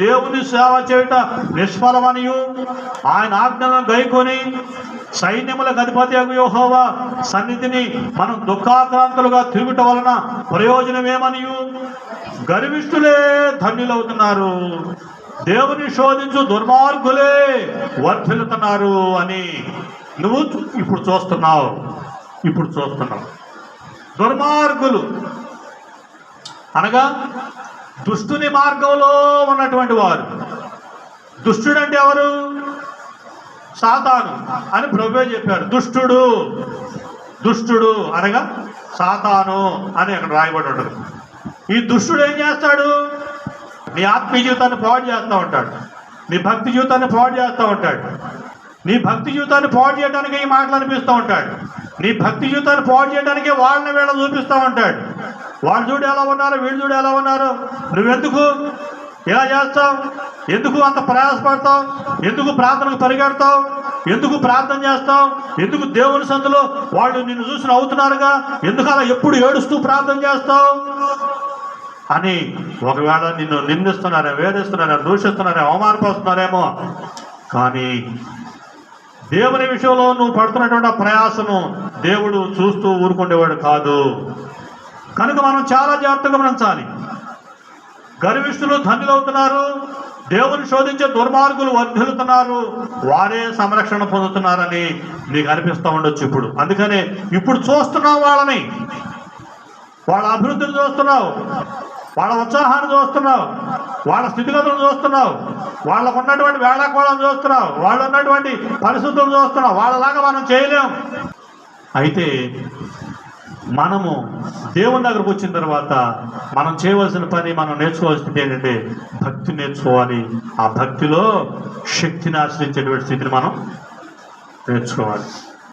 దేవుని సేవ చేయుట నిష్ఫలమనియు. ఆయన ఆజ్ఞలను గైకొని సైన్యముల అధిపతి యెహోవా సన్నిధిని మనం దుఃఖాక్రాంతులుగా తిరుగుట వలన ప్రయోజనమేమనియు? గర్విష్ఠులే ధన్యులవుతున్నారు. దేవుని శోధించు దుర్మార్గులే వర్ధిల్లుతున్నారు అని నువ్వు ఇప్పుడు చూస్తున్నావు. ఇప్పుడు చూస్తున్నావు. దుర్మార్గులు అనగా దుష్టుని మార్గంలో ఉన్నటువంటి వారు. దుష్టుడు అంటే ఎవరు? సాతాను అని ప్రభువే చెప్పారు దుష్టుడు దుష్టుడు అనగా సాతాను అని అక్కడ రాయబడి ఉంటుంది. ఈ దుష్టుడు ఏం చేస్తాడు? నీ ఆత్మీయ జీవితాన్ని పాడు చేస్తూ ఉంటాడు. నీ భక్తి జీవితాన్ని పాడు చేస్తూ ఉంటాడు. నీ భక్తి జీవితాన్ని పాడు చేయడానికి ఈ మాటలు అనిపిస్తూ ఉంటాడు నీ భక్తి జీవితాన్ని పాడు చేయడానికి వాళ్ళని వీళ్ళ చూపిస్తూ ఉంటాడు వాళ్ళు చూడు ఎలా ఉన్నారు వీళ్ళు చూడు ఎలా ఉన్నారు. నువ్వెందుకు ఇలా చేస్తావు? ఎందుకు అంత ప్రయాసపడతావు? ఎందుకు ప్రార్థనకు పరిగెడతావు? ఎందుకు ప్రార్థన చేస్తావు? ఎందుకు దేవుని సందులో వాళ్ళు నిన్ను చూసి నవ్వుతున్నారుగా ఎందుకు అలా ఎప్పుడు ఏడుస్తూ ప్రార్థన చేస్తావు? అని ఒకవేళ నిన్ను నిందిస్తున్నారే వేధిస్తున్నారే దూషిస్తున్నారే అవమానపరుస్తున్నారేమో కానీ దేవుని విషయంలో నువ్వు పడుతున్నటువంటి ప్రయాసను దేవుడు చూస్తూ ఊరుకుండేవాడు కాదు. కనుక మనం చాలా జాగ్రత్తగా గమనించాలి. గర్విష్ఠులు ధన్యులవుతున్నారు దేవుని శోధించే దుర్మార్గులు వర్ధిల్లుతున్నారు. వారే సంరక్షణ పొందుతున్నారని నీకు అనిపిస్తూ ఉండొచ్చు ఇప్పుడు. అందుకనే ఇప్పుడు చూస్తున్నావు వాళ్ళని. వాళ్ళ అభివృద్ధిని చూస్తున్నావు. వాళ్ళ ఉత్సాహాన్ని చూస్తున్నావు. వాళ్ళ స్థితిగతులను చూస్తున్నావు. వాళ్ళకు ఉన్నటువంటి వేళాకోళం చూస్తున్నావు. వాళ్ళు ఉన్నటువంటి పరిస్థితులు చూస్తున్నావు. వాళ్ళలాగా మనం చేయలేం. అయితే మనము దేవుని దగ్గరకు వచ్చిన తర్వాత మనం చేయవలసిన పని మనం నేర్చుకోవాల్సింది ఏంటంటే భక్తి నేర్చుకోవాలి. ఆ భక్తిలో శక్తిని ఆశ్రయించేటువంటి స్థితిని మనం నేర్చుకోవాలి.